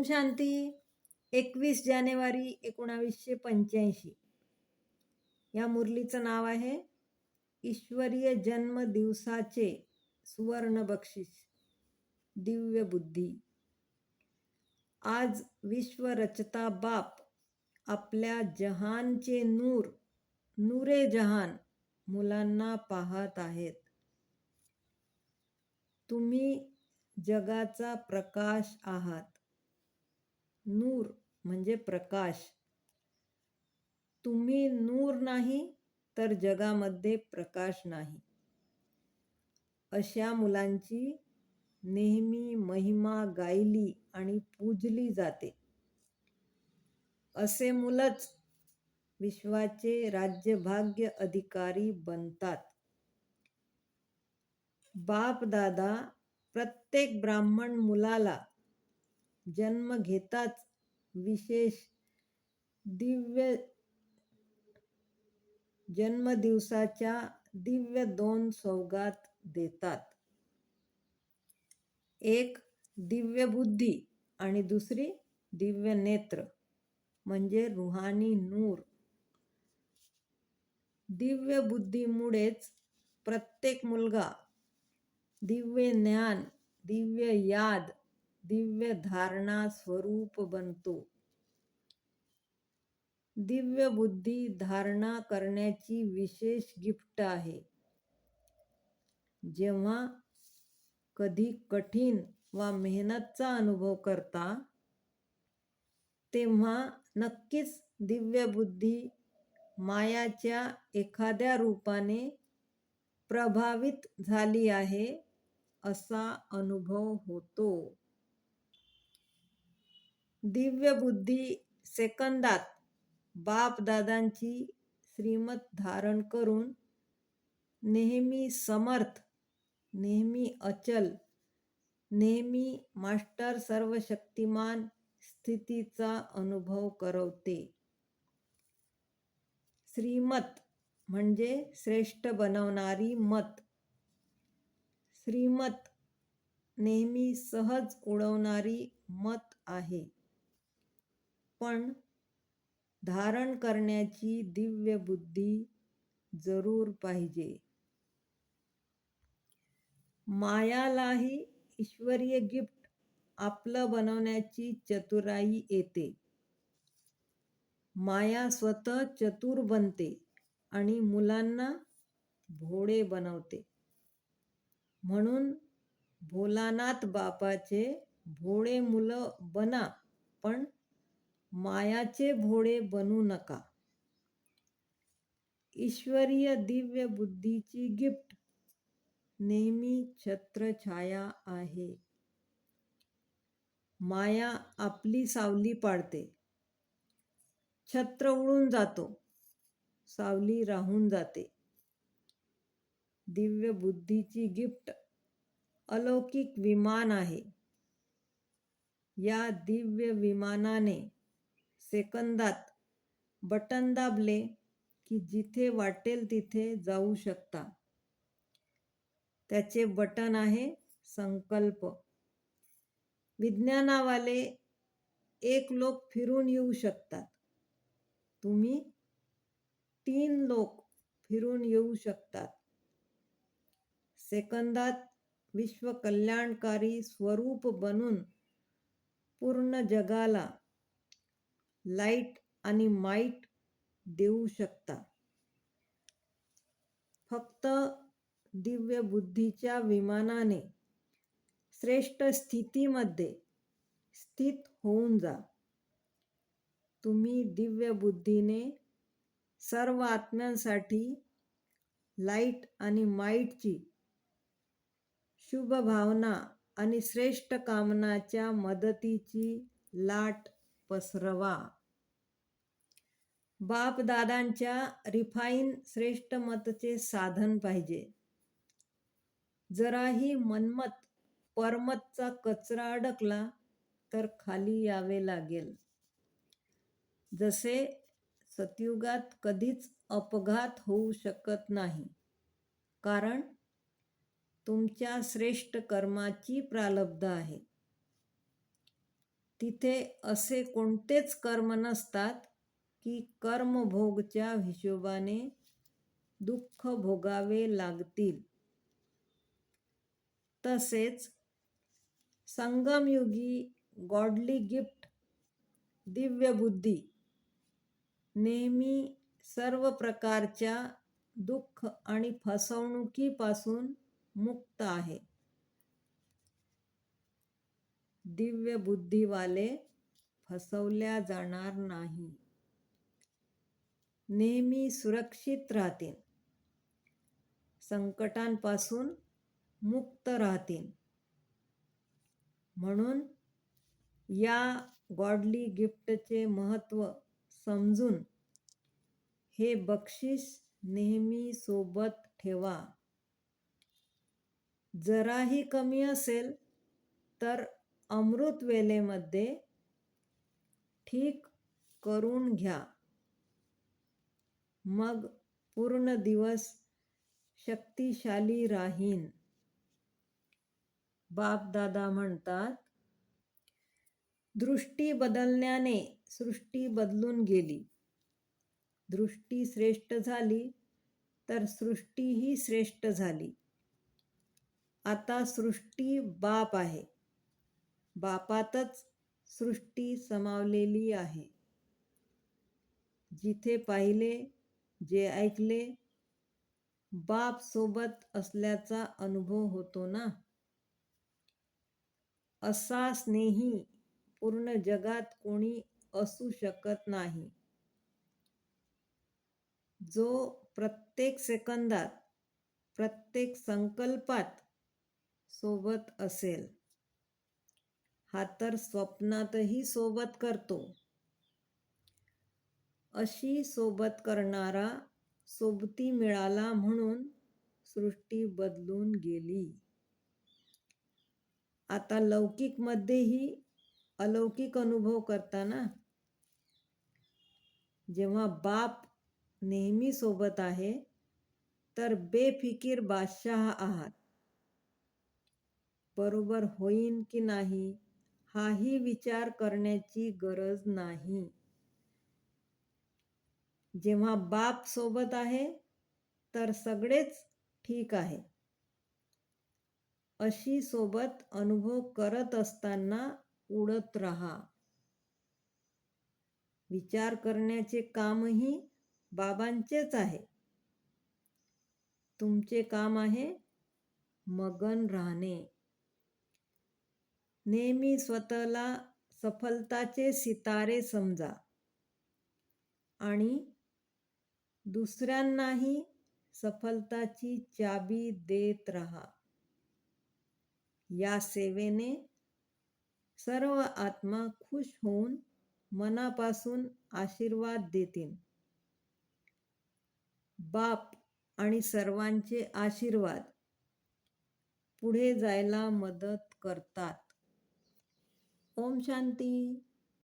ओम शांती. एकवीस जानेवारी एकोणावीसशे पंच्याऐंशी. या मुरलीचं नाव आहे ईश्वरीय जन्म दिवसाचे सुवर्ण बक्षीस. दिव्य बुद्धी. आज विश्वरचता बाप आपल्या जहानचे नूर नूरे जहान मुलांना पाहत आहेत. तुम्ही जगाचा प्रकाश आहात. नूर म्हणजे प्रकाश. तुम्ही नूर नाही तर जगामध्ये प्रकाश नाही. अशा मुलांची नेहमी महिमा गायली आणि पूजली जाते. असे मुलंच विश्वाचे राज्यभाग्य अधिकारी बनतात. बाप दादा प्रत्येक ब्राह्मण मुलाला जन्म घेताच विशेष दिव्य जन्मदिवसाच्या दिव्य दोन सौगात देतात. एक दिव्य बुद्धी आणि दुसरी दिव्य नेत्र म्हणजे रुहानी नूर. दिव्य बुद्धीमुळेच प्रत्येक मुलगा दिव्य ज्ञान दिव्य याद दिव्य धारणा स्वरूप बनतो. दिव्य बुद्धी धारणा करण्याची विशेष गिफ्ट आहे. जेव्हा कधी कठीण वा मेहनतचा अनुभव करता तेव्हा नक्कीच दिव्य बुद्धी मायाच्या एखाद्या रूपाने प्रभावित झाली आहे असा अनुभव होतो. दिव्य बुद्धी सेकंदात बाप दादांची श्रीमत धारण करून नेहमी समर्थ नेहमी अचल नेहमी मास्टर सर्वशक्तिमान स्थितीचा अनुभव करवते. श्रीमत म्हणजे श्रेष्ठ बनवणारी मत. श्रीमत नेहमी सहज उडवणारी मत आहे. पण धारण करण्याची दिव्य बुद्धी जरूर पाहिजे. मायालाही ईश्वरीय गिफ्ट आपलं बनवण्याची चतुराई येते. माया स्वतः चतुर बनते आणि मुलांना भोळे बनवते. म्हणून भोलानाथ बापाचे भोळे मुलं बना पण मायाचे भोळे बनू नका. ईश्वरीय दिव्य बुद्धीची गिफ्ट. नेहमी छत्रछाया आहे. माया आपली सावली पाडते. छत्र उडून जातो. सावली राहून जाते. दिव्य बुद्धीची गिफ्ट अलौकिक विमान आहे. या दिव्य विमानाने सेकंदात बटन दाबले की जिथे वाटेल तिथे जाऊ शकता. त्याचे बटन आहे संकल्प. विज्ञानावाले एक लोक फिरून येऊ शकतात. तुम्ही तीन लोक फिरून येऊ शकतात. सेकंदात विश्व कल्याणकारी स्वरूप बनून पूर्ण जगाला लाइट आणि माईट देऊ शकता. फक्त दिव्य बुद्धीच्या विमानाने श्रेष्ठ स्थितीमध्ये स्थित होऊन जा. तुम्ही दिव्य बुद्धीने सर्व आत्म्यांसाठी लाइट आणि माईटची शुभ भावना आणि श्रेष्ठ कामनाच्या मदतीची लाट पसरवा. बाप दादांच्या रिफाईन श्रेष्ठ मतचे साधन पाहिजे. जराही मनमत परमतचा कचरा अडकला तर खाली यावे लागेल. जसे सतयुगात कधीच अपघात होऊ शकत नाही. कारण तुमच्या श्रेष्ठ कर्माची प्रालब्ध आहे. तिथे असे कोणतेच कर्म नसतात की कर्मभोगच्या हिशोबाने दुःख भोगावे लागतील. तसेच संगमयुगी गॉडली गिफ्ट दिव्य बुद्धी नेहमी सर्व प्रकारच्या दुःख आणि फसवणुकीपासून मुक्त आहे. दिव्य बुद्धीवाले फसवल्या जाणार नाही. नेहमी सुरक्षित राहतील. संकटांपासून मुक्त राहतील. म्हणून या गॉडली गिफ्टचे महत्त्व समजून हे बक्षीस नेहमी सोबत ठेवा. जराही कमी असेल तर अमृत वेलेमध्ये ठीक करून घ्या. मग पूर्ण दिवस शक्तिशाली राहीन. बापदादा म्हणतात दृष्टी बदलण्याने सृष्टी बदलून गेली. दृष्टी श्रेष्ठ झाली तर सृष्टीही श्रेष्ठ झाली. आता सृष्टी बाप आहे. बापातच सृष्टी समावलेली आहे. जिथे पाहिले जे ऐकले बाप सोबत असल्याचा अनुभव होतो ना? असा स्नेही पूर्ण जगात कोणी असू शकत नाही. जो प्रत्येक सेकंदात प्रत्येक संकल्पात सोबत असेल. हा तर स्वप्नातही सोबत करतो. अशी सोबत करणारा सोबती मिळाला म्हणून सृष्टी बदलून गेली. आता लौकिकमध्येही अलौकिक अनुभव करताना जेव्हा बाप नेहमी सोबत आहे तर बेफिकीर बादशाह आहात. बरोबर होईन की नाही हाही विचार करण्याची गरज नाही. जेव्हा बाप सोबत आहे तर सगळेच ठीक आहे. अशी सोबत अनुभव करत असताना उडत राहा. विचार करण्याचे कामही बाबांचेच आहे. तुमचे काम आहे मगन राहणे. नेहमी स्वतःला सफलताचे सितारे समजा. आणि दुसऱ्यांनाही सफलताची चाबी देत राहा. या सेवेने सर्व आत्मा खुश होऊन मनापासून आशीर्वाद देतील. बाप आणि सर्वांचे आशीर्वाद पुढे जायला मदत करतात. ओम शांती.